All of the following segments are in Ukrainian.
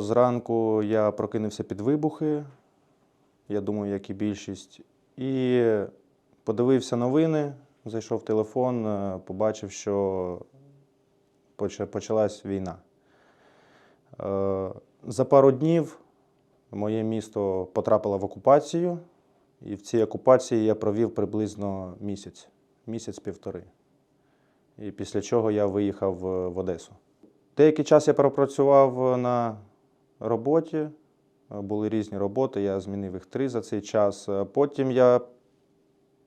Зранку я прокинувся під вибухи, я думаю, як і більшість, і подивився новини, зайшов в телефон, е, побачив, що почалась війна. Е, За пару днів моє місто потрапило в окупацію, і в цій окупації я провів приблизно місяць, місяць-півтори. І після чого я виїхав в в Одесу. Деякий час я пропрацював на роботі, е, були різні роботи, я змінив їх три за цей час. Е, Потім я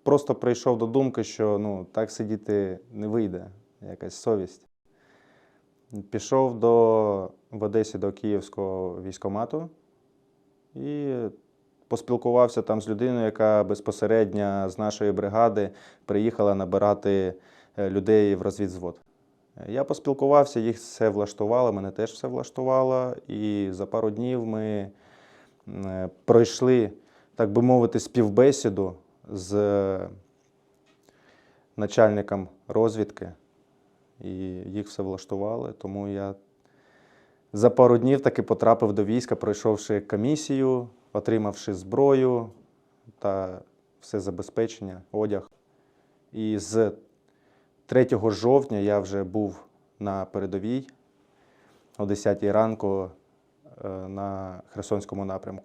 просто прийшов до думки, що ну, так сидіти не вийде, якась совість. Пішов до, в Одесі до Київського військкомату і поспілкувався там з людиною, яка безпосередньо з нашої бригади приїхала набирати е, людей в розвідзвод. Я поспілкувався, їх все влаштувало, мене теж все влаштувало. І за пару днів ми е, пройшли, так би мовити, співбесіду з начальником розвідки, і їх все влаштували. Тому я за пару днів таки потрапив до війська, пройшовши комісію, отримавши зброю та все забезпечення, одяг. І з 3 жовтня я вже був на передовій о 10 ранку е, на Херсонському напрямку.